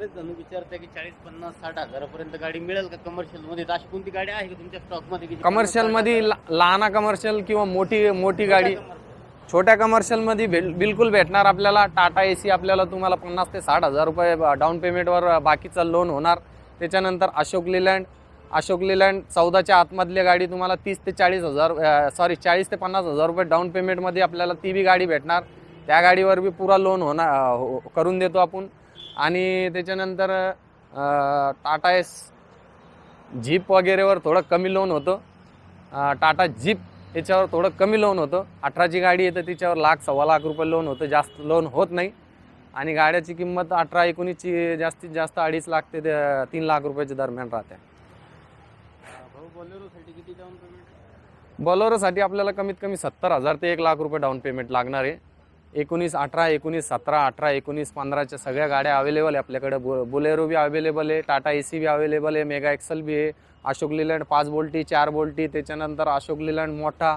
बरेच जण विचारते की चाळीस पन्नास साठ हजारापर्यंत गाडी मिळेल का कमर्शियलमध्ये? तर अशी कोणती गाडी आहे का तुमच्या स्टॉकमध्ये की जी कमर्शियलमध्ये लहाना कमर्शियल किंवा मोठी मोठी गाडी छोट्या कमर्शियलमध्ये बिल- बिलकुल भेटणार आपल्याला. टाटा एसी आपल्याला तुम्हाला पन्नास ते साठ हजार रुपये डाऊन पेमेंटवर बाकीचं लोन होणार. त्याच्यानंतर अशोक लिलँड अशोक लिलँड चौदाच्या आतमधली गाडी तुम्हाला तीस ते चाळीस हजार सॉरी चाळीस ते पन्नास हजार रुपये डाऊन पेमेंटमध्ये आपल्याला ती बी गाडी भेटणार. त्या गाडीवर बी पुरा लोन होणार हो- करून देतो आपण. आणि त्याच्यानंतर टाटा एस जीप वगैरेवर थोडं कमी लोन होतं. टाटा जीप याच्यावर थोडं कमी लोन होतं. अठराची गाडी तर तिच्यावर लाख सव्वा लाख रुपये लोन होतं. जास्त लोन होत नाही. आणि गाड्याची किंमत अठरा एकोणीसची जास्तीत जास्त अडीच लाख ते तीन लाख रुपयाच्या दरम्यान राहते. किती डाऊन पेमेंट बॉलरोसाठी आपल्याला कमीत कमी सत्तर हजार ते एक लाख रुपये डाऊन पेमेंट लागणार आहे. एकोणीस अठरा एकोणीस सतरा अठरा एकोणीस पंधराच्या सगळ्या गाड्या अवेलेबल आहे आपल्याकडे. बो बोलेरो बी अवेलेबल आहे टाटा ए सी बी अवेलेबल आहे मेगा एक्सल बी आहे अशोक लिलँड पाच बोल्टी चार बोल्टी त्याच्यानंतर अशोक लिलँड मोठा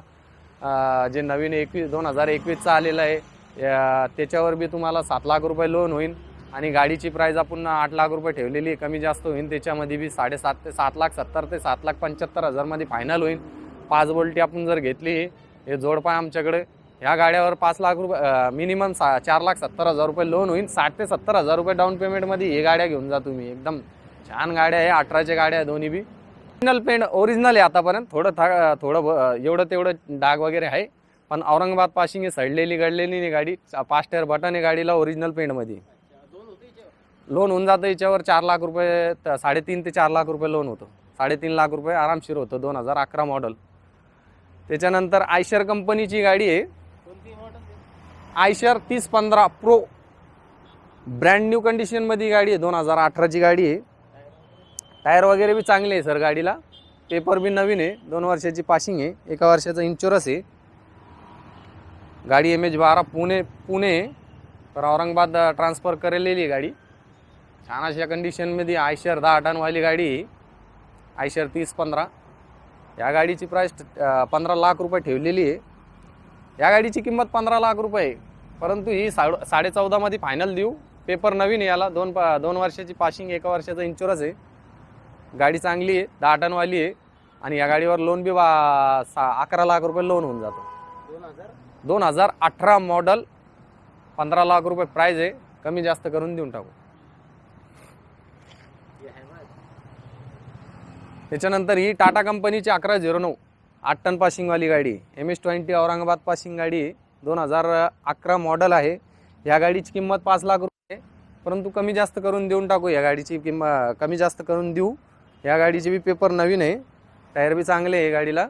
जे नवीन एकवीस दोन हजार एकवीसचा आलेला आहे. या- त्याच्यावर बी तुम्हाला सात लाख रुपये लोन होईल आणि गाडीची प्राईज आपण आठ लाख रुपये ठेवलेली आहे कमी जास्त होईल. त्याच्यामध्ये बी साडेसात ते सात लाख सत्तर ते सात लाख पंच्याहत्तर हजारमध्ये फायनल होईल. पाच बोल्टी आपण जर घेतली हे जोडपाय आमच्याकडे. ह्या गाड्यावर पाच लाख रुपये मिनिमम सा चार लाख सत्तर हजार रुपये लोन होईल. साठ ते सत्तर हजार रुपये डाऊन पेमेंटमध्ये हे गाड्या घेऊन जा तुम्ही. एकदम छान गाड्या आहे अठराच्या गाड्या आहे दोन्ही बी. ओरिजिनल पेंट ओरिजिनल आहे आतापर्यंत. थोडं था थोडं ब- एवढं तेवढं डाग वगैरे आहे. पण औरंगाबाद पाशिंग आहे सडलेली गडलेली नाही गाडी. पाच टायर बटन आहे गाडीला ओरिजिनल पेंटमध्ये लोन होऊन जातं याच्यावर चार लाख रुपये साडेतीन ते चार लाख रुपये लोन होतं. साडेतीन लाख रुपये आरामशीर होतं दोन हजार अकरा मॉडल त्याच्यानंतर आयशर कंपनीची गाडी आहे. आयशर तीस पंधरा प्रो. ब्रँड न्यू कंडिशनमध्ये गाडी आहे दोन हजार अठराची गाडी आहे. टायर वगैरे बी चांगले आहे सर गाडीला. पेपर बी नवीन आहे दोन वर्षाची पासिंग आहे. एका वर्षाचा इन्शुरन्स आहे. गाडी एम एच बारा पुणे पुणे आहे. तर औरंगाबाद ट्रान्सफर करेलेली आहे गाडी. छान अशा कंडिशनमध्ये आयशर दहा टनवाली गाडी आहे. आयशर तीस पंधरा. या गाडीची प्राईस पंधरा लाख रुपये ठेवलेली आहे. या गाडीची किंमत पंधरा लाख रुपये परंतु ही साड साडे चौदामध्ये फायनल देऊ. पेपर नवीन आहे याला. दोन पा दोन वर्षाची पासिंग एका वर्षाचा इन्शुरन्स आहे. गाडी चांगली आहे. दहा टनवाली आहे. आणि या गाडीवर लोन बी बा सा अकरा लाख रुपये लोन होऊन जातं. दोन हजार दोन हजार अठरा मॉडल पंधरा लाख रुपये प्राईज आहे. कमी जास्त करून देऊन टाकू. त्याच्यानंतर ही टाटा कंपनीची अकरा झिरो नऊ. आठ टन पासिंगवाली गाडी M S twenty Aurangabad passing गाडी आहे दोन हजार अकरा मॉडल आहे. या गाडीची किंमत पाच लाख रुपये परंतु कमी जास्त करून देऊन टाकू या गाडीची किंमत कमी जास्त करून देऊ. या गाडीचे बी पेपर नवीन आहे. टायर बी चांगले आहे गाडीला.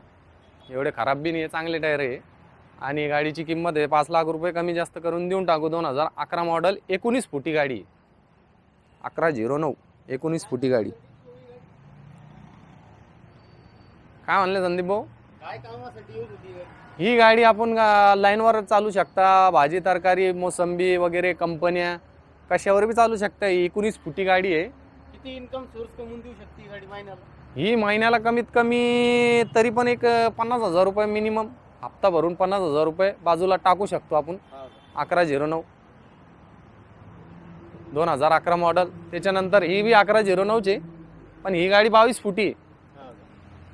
एवढे खराब बी नाही आहे चांगले टायर आहे. आणि गाडीची किंमत आहे पाच लाख रुपये कमी जास्त करून देऊन टाकू. दोन हजार अकरा मॉडल एकोणीस फुटी गाडी. आहे. अकरा झिरो नऊ एकोणीस फुटी गाडी. काय म्हणले संदीप भाऊ? काय कामासाठी यूज होती गाडी? ही गाडी आपण लाईनवर चालू शकता. भाजी तरकारी मोसंबी वगैरे कंपन्या कशावर बी चालू शकता. ही एकोणीस फुटी गाडी आहे. किती इन्कम सोर्स कमवून देऊ शकते ही गाडी महिन्याला? ही महिन्याला कमीत कमी तरी पण एक पन्नास हजार रुपये मिनिमम हप्ता भरून पन्नास हजार रुपये बाजूला टाकू शकतो आपण. अकरा झिरो नऊ. दोन हजार अकरा मॉडल त्याच्यानंतर ही बी अकरा झिरो नऊची. पण ही गाडी बावीस फुटी आहे.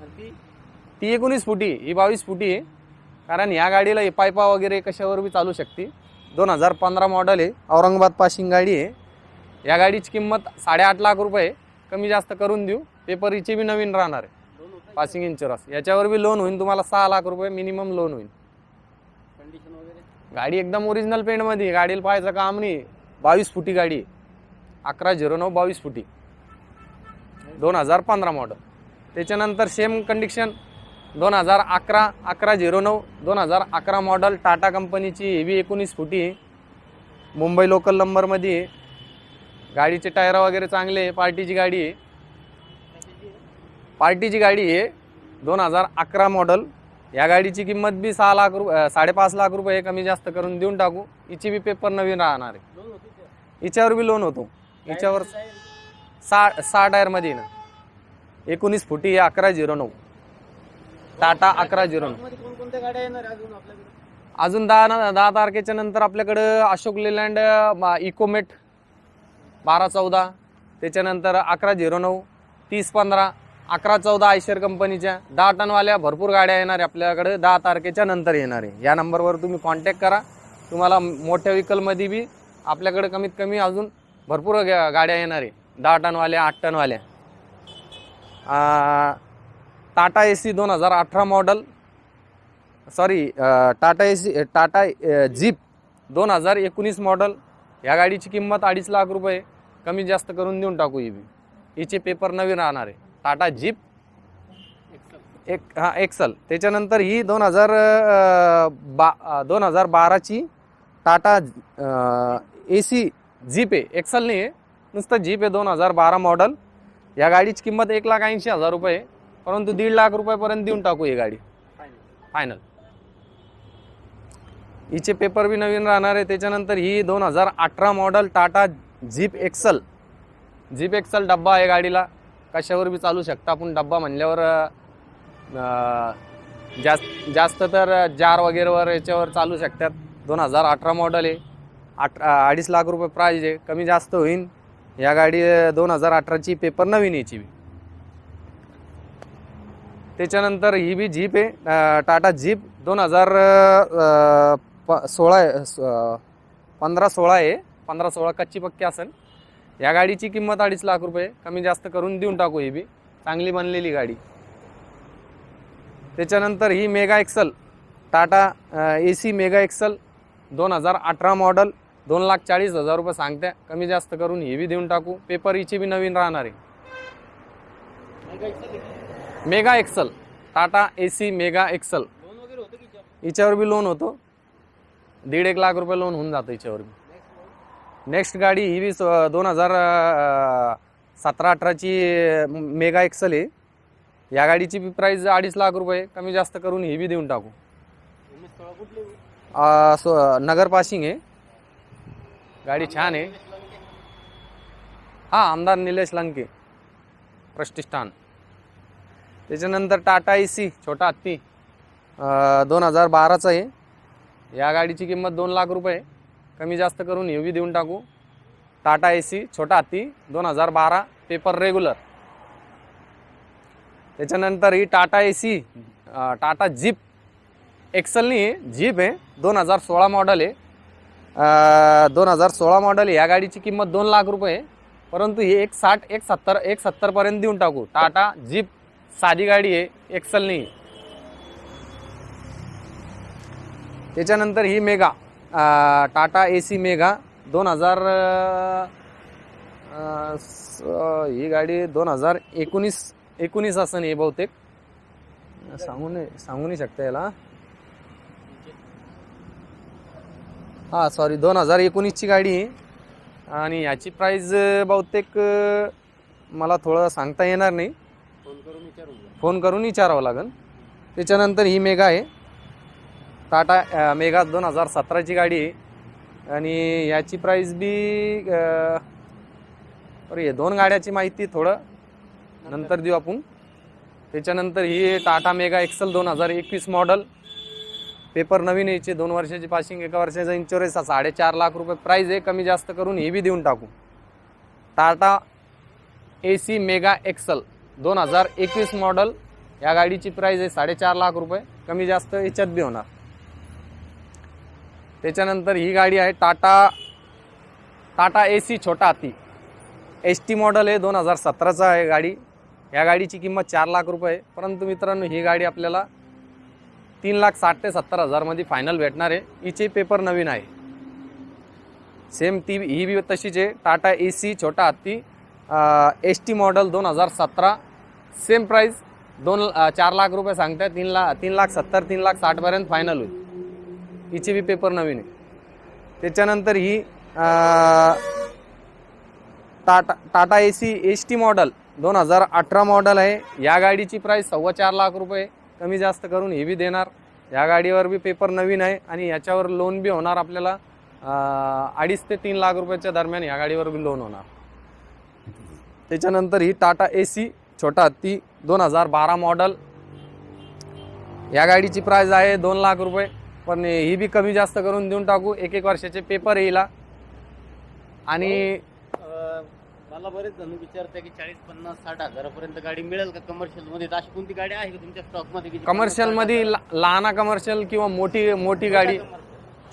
आणि ती? ती एकोणीस फुटी ही बावीस फुटी आहे. कारण ह्या गाडीला पायपा वगैरे कशावर बी चालू शकते. दोन हजार पंधरा मॉडल आहे. औरंगाबाद पासिंग गाडी आहे. या गाडीची किंमत साडेआठ लाख रुपये कमी जास्त करून देऊ. पेपर हिची बी नवीन राहणार आहे. पासिंग इन्शुरन्स याच्यावर बी लोन होईल तुम्हाला सहा लाख रुपये मिनिमम लोन होईल कंडिशन वगैरे गाडी एकदम ओरिजिनल पेंटमध्ये गाडीला पाहायचं काम नाही. बावीस फुटी गाडी आहे. अकरा झिरो नऊ बावीस फुटी. दोन हजार पंधरा मॉडल त्याच्यानंतर सेम कंडिशन दोन हजार अकरा अकरा झिरो नऊ दोन हजार अकरा मॉडल टाटा कंपनीची हेवी एकोणीस फुटी आहे मुंबई लोकल नंबरमध्ये आहे गाडीचे टायर वगैरे चांगले आहे पार्टीची गाडी. आहे? पार्टीची गाडी आहे दोन हजार अकरा मॉडल या गाडीची किंमत बी सहा लाख रुपये साडेपाच लाख रुपये कमी जास्त करून देऊन टाकू. हिची बी पेपर नवीन राहणार आहे. हिच्यावर बी लोन होतो. हिच्यावर. सहा सहा टायरमध्ये ना. एकोणीस फुटी अकरा झिरो नऊ. टाटा अकरा झिरो नऊ. मध्ये कोणकोणत्या गाड्या येणार आहे अजून आपल्याकडे? अजून दहा न- दहा तारखेच्या नंतर आपल्याकडं अशोक लेलँड इकोमेट बारा चौदा. त्याच्यानंतर अकरा झिरो नऊ तीस पंधरा अकरा चौदा आयशर कंपनीच्या. दहा टनवाल्या भरपूर गाड्या येणार आहे आपल्याकडे. दहा तारखेच्या नंतर येणार आहे. या नंबरवर तुम्ही कॉन्टॅक्ट करा. तुम्हाला मोठ्या व्हेकलमध्ये बी आपल्याकडे कमीत कमी अजून भरपूर गा- गाड्या येणार आहे. दहा टनवाल्या आठ टनवाल्या. टाटा ए सी दोन हजार अठरा model sorry Tata Ace Tata jeep दोन हजार एकोणीस मॉडल. या गाडीची किंमत अडीच लाख रुपये. कमी जास्त करून देऊन टाकू ही बी. हिचे पेपर नवीन राहणार आहे. टाटा जीप एक हां एक्सल. त्याच्यानंतर ही दोन हजार बा दोन हजार बाराची टाटा ए सी जीप आहे. एक्सल नाही आहे. नुसतं जीप आहे दोन हजार बारा मॉडल. या गाडीची किंमत एक लाख ऐंशी हजार रुपये परंतु दीड लाख रुपयापर्यंत देऊन टाकू ही गाडी. फायनल हिचे पेपर बी नवीन राहणार आहे. त्याच्यानंतर ही दोन हजार अठरा model Tata zip XL zip XL डब्बा आहे गाडीला. कशावर बी चालू शकता. आपण डब्बा म्हणल्यावर जास्त जास्त तर जार वगैरेवर याच्यावर चालू शकतात. दोन हजार अठरा मॉडल आहे. आठ अडीच लाख रुपये प्राईज आहे. कमी जास्त होईल या गाडी दोन हजार अठराची पेपर नवीन याची बी. त्याच्यानंतर ही बी जीप आहे टाटा जीप दोन हजार प सोळा आहे, पंधरा सोळा आहे पंधरा सोळा कच्ची पक्की असेल. या गाडीची किंमत अडीच लाख रुपये कमी जास्त करून देऊन टाकू ही बी. चांगली बनलेली गाडी. त्याच्यानंतर ही mega XL Tata Ace mega XL दोन हजार अठरा मॉडल दोन लाख चाळीस हजार रुपये सांगते. कमी जास्त करून ही बी देऊन टाकू. पेपर हिची बी नवीन राहणार आहे. Mega axle Tata A C mega axle. हिच्यावर? बी लोन होतो. दीड एक लाख रुपये लोन होऊन जातं हिच्यावर बी. नेक्स्ट गाडी ही बी दोन हजार सतरा अठराची मेगा एक्सल आहे. या गाडीची बी प्राईस अडीच लाख रुपये कमी जास्त करून ही बी देऊन टाकू. आ, सो नगर पासिंग आहे. गाडी छान आहे. हां आमदार निलेश लंके प्रतिष्ठान. त्याच्यानंतर टाटा ए सी छोटा हत्ती. दोन हजार बाराचा आहे. या गाडीची किंमत दोन लाख रुपये कमी जास्त करून हे बी देऊन टाकू. टाटा ए सी छोटा हत्ती दोन हजार बारा पेपर रेग्युलर. त्याच्यानंतर ही टाटा ए सी टाटा जीप. एक्सलनी आहे जीप आहे. दोन हजार सोळा मॉडल आहे. दोन हजार सोळा मॉडल या गाडीची किंमत दोन लाख रुपये परंतु ही एक साठ एक सत्तर एक सत्तरपर्यंत देऊन टाकू. टाटा जीप. साधी गाडी आहे एक्सल नाही त्याच्यानंतर ही मेगा टाटा ए सी मेगा दोन हजार ही गाडी दोन हजार एकोणीस एकोणीस असं नाही बहुतेक. सांगू नाही सांगू नाही शकता याला. हा सॉरी दोन हजार एकोणीसची गाडी आहे. आणि याची प्राईज बहुतेक मला थोडं सांगता येणार नाही. फोन करून विचारावं लागेल. त्याच्यानंतर ही मेगा आहे. टाटा मेगा दोन हजार सतराची गाडी आहे. आणि याची प्राईस बी अरे हे दोन गाड्याची माहिती थोडं. नंतर देऊ आपण. त्याच्यानंतर ही टाटा मेगा एक्सल दोन हजार एकवीस मॉडल पेपर नवीन यायचे दोन वर्षाची पासिंग एका वर्षाचा इन्शुरन्स हा साडेचार लाख रुपये प्राईज आहे. कमी जास्त करून हे बी देऊन टाकू. Tata Ace mega XL. दोन हजार एकवीस मॉडल या गाडीची प्राईज आहे साडेचार लाख रुपये. कमी जास्त याच्यात बी होणार. त्याच्यानंतर ही गाडी आहे टाटा टाटा ए सी छोटा हाती. एस टी मॉडल आहे दोन हजार सतराचा आहे गाडी. या गाडीची किंमत चार लाख रुपये आहे. परंतु मित्रांनो ही गाडी आपल्याला तीन लाख साठ ते सत्तर हजारमध्ये फायनल भेटणार आहे. हिचे पेपर नवीन आहे. सेम ती ही बी तशीच आहे. टाटा ए सी छोटा हत्ती एस टी मॉडल दोन हजार सतरा. सेम प्राईस दोन चार लाख रुपये सांगते तीन लाख तीन लाख सत्तर तीन लाख साठपर्यंत फायनल होईल. हिची बी पेपर नवीन आहे. त्याच्यानंतर ही Tata Tata Ace S T model दोन हजार अठरा मॉडल आहे. या गाडीची प्राईस सव्वा चार लाख रुपये कमी जास्त करून हे बी देणार. या गाडीवर बी पेपर नवीन आहे आणि याच्यावर लोन बी होणार आपल्याला अडीच ते तीन लाख रुपयाच्या दरम्यान या गाडीवर बी लोन होणार. त्याच्यानंतर ही टाटा ए सी छोटा हत्ती दोन हजार बारा मॉडल या गाडीची प्राईज आहे दोन लाख रुपये. पण ही बी कमी जास्त करून देऊन टाकू. एक एक वर्षाचे पेपर येईल आणि अं, मला बरेच जण विचारते की चाळीस पन्नास साठ हजारापर्यंत गाडी मिळेल का कमर्शियलमध्ये अशी कोणती गाडी आहे का तुमच्या स्टॉकमध्ये कमर्शियल 50-60 मध्ये लहाना कमर्शियल किंवा मोठी मोठी गाडी.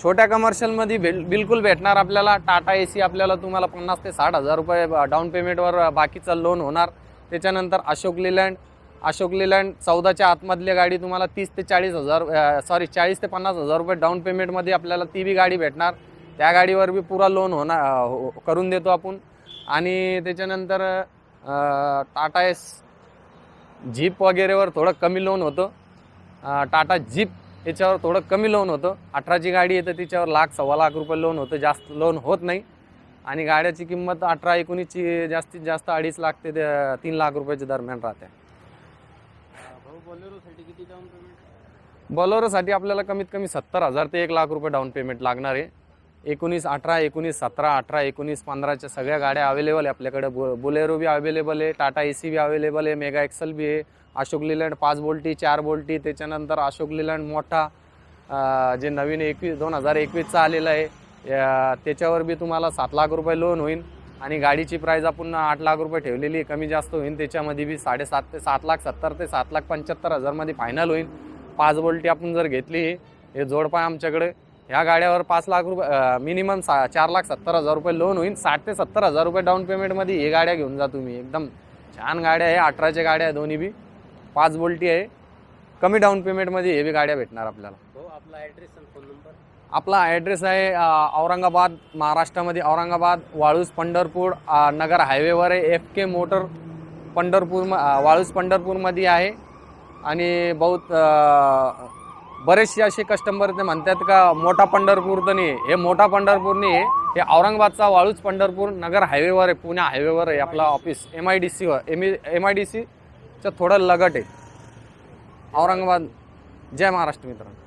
छोट्या कमर्शियलमध्ये बिल- बिलकुल भेटणार आपल्याला. टाटा ए सी आपल्याला तुम्हाला पन्नास ते साठ हजार रुपये डाऊन पेमेंटवर बाकीचं लोन होणार. त्याच्यानंतर अशोक लेलँड अशोक लेलँड चौदाच्या आतमधली गाडी तुम्हाला तीस ते चाळीस हजार सॉरी चाळीस ते पन्नास हजार रुपये डाऊन पेमेंटमध्ये आपल्याला ती बी गाडी भेटणार. त्या गाडीवर बी पुरा लोन होणार हो, हो- करून देतो आपण. आणि त्याच्यानंतर टाटा एस जीप वगैरेवर थोडं कमी लोन होतं. टाटा जीप याच्यावर थोडं कमी लोन होतं. अठराची गाडी येतं तिच्यावर लाख सव्वा लाख रुपये लोन होतं. जास्त लोन होत नाही. आणि गाड्याची किंमत अठरा एकोणीसची जास्तीत जास्त अडीच लाख ते तीन लाख रुपयाच्या दरम्यान राहते. अं, बोलेरोसाठी आपल्याला कमीत कमी सत्तर हजार ते एक लाख रुपये डाऊन पेमेंट लागणार आहे. एकोणीस अठरा एकोणीस सतरा अठरा एकोणीस पंधराच्या सगळ्या गाड्या अवेलेबल आहे आपल्याकडे. बो बोलेरो बी अवेलेबल आहे टाटा ए सी बी अवेलेबल आहे मेगा एक्सेल बी आहे अशोक लिलँड पाच बोल्टी चार बोल्टी त्याच्यानंतर अशोक लिलँड मोठा जे नवीन एकवीस दोन हजार एकवीसचा आलेला आहे. त्याच्यावर बी तुम्हाला सात लाख रुपये लोन होईल आणि गाडीची प्राईज आपण आठ लाख रुपये ठेवलेली आहे कमी जास्त होईल. त्याच्यामध्ये बी साडेसात ते सात लाख सत्तर ते सात लाख पंच्याहत्तर हजारमध्ये फायनल होईल. पाच बोल्टी आपण जर घेतली हे जोडपाय आमच्याकडे. ह्या गाड्यावर पाच लाख रुपये मिनिमम सा चार लाख सत्तर हजार रुपये लोन होईल. साठ ते सत्तर हजार रुपये डाऊन पेमेंटमध्ये हे गाड्या घेऊन जा तुम्ही. एकदम छान गाड्या आहे अठराच्या गाड्या आहे दोन्ही बी. पाच बोल्टी आहे. कमी डाऊन पेमेंटमध्ये हे बी गाड्या भेटणार आपल्याला. हो आपला ॲड्रेस आणि फोन नंबर आपला ॲड्रेस आहे औरंगाबाद महाराष्ट्रामध्ये औरंगाबाद वाळूज पंढरपूर नगर हायवेवर आहे. एफ के मोटर पंढरपूर म- वाळूज पंढरपूरमध्ये आहे. आणि बहुत बरेचसे असे कस्टमर ते म्हणतात का मोठा पंढरपूर तर नाही हे मोठा पंढरपूर नाही आहे हे औरंगाबादचा वाळूज पंढरपूर नगर हायवेवर आहे. पुणे हायवेवर आहे. आपला ऑफिस एम आय डी सीवर एम एम आय डी सीचं थोडं लगट आहे. औरंगाबाद. जय महाराष्ट्र मित्रांनो.